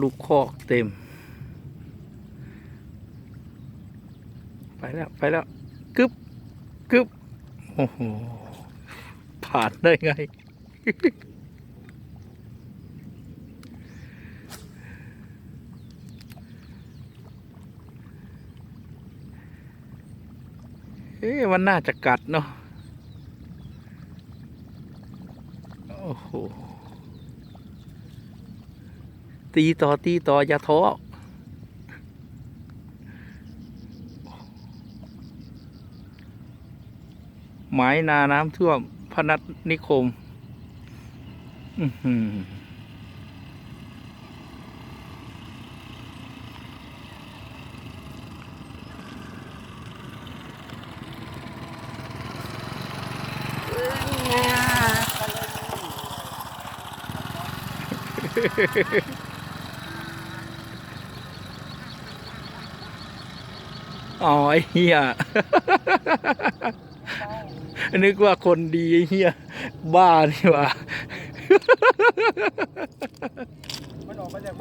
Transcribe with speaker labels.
Speaker 1: ลูกคอกเต็ม ไปแล้ว ไปแล้วกึบกึบโอ้โห ผ่านได้ไง เอ๊ะมันน่าจะกัดเนาะโอ้โห ตีต่อตีต่ออย่าท้อหมายนาน้ำท่วม พนัสนิคม อื้อหืออ๋อไอ้เหี้ยนึกว่าคนดีไอ้เหี้ยบ้านี่หว่า
Speaker 2: มันออกมาจากบ้าน